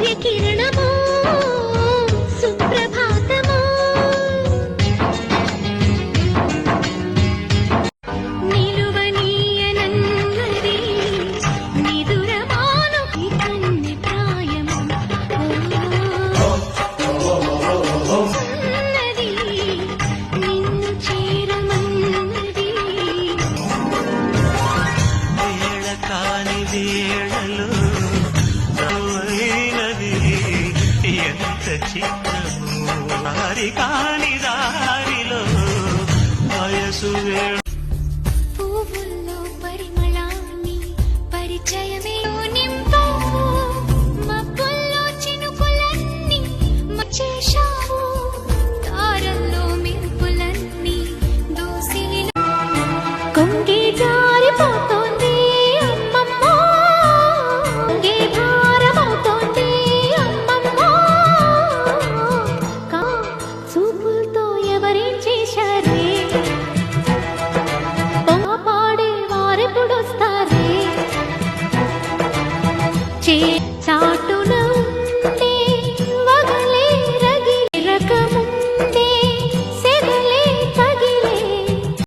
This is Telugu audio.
సూర్యకిరణమో సుప్రభాతమో. నిలువనీయనందరి నిదురమాను కన్ని ప్రాయము. ఉన్నది నిన్ను వేళలో చిత్రము. దారి కాని దారిలో వయసు వేళ చే చాటున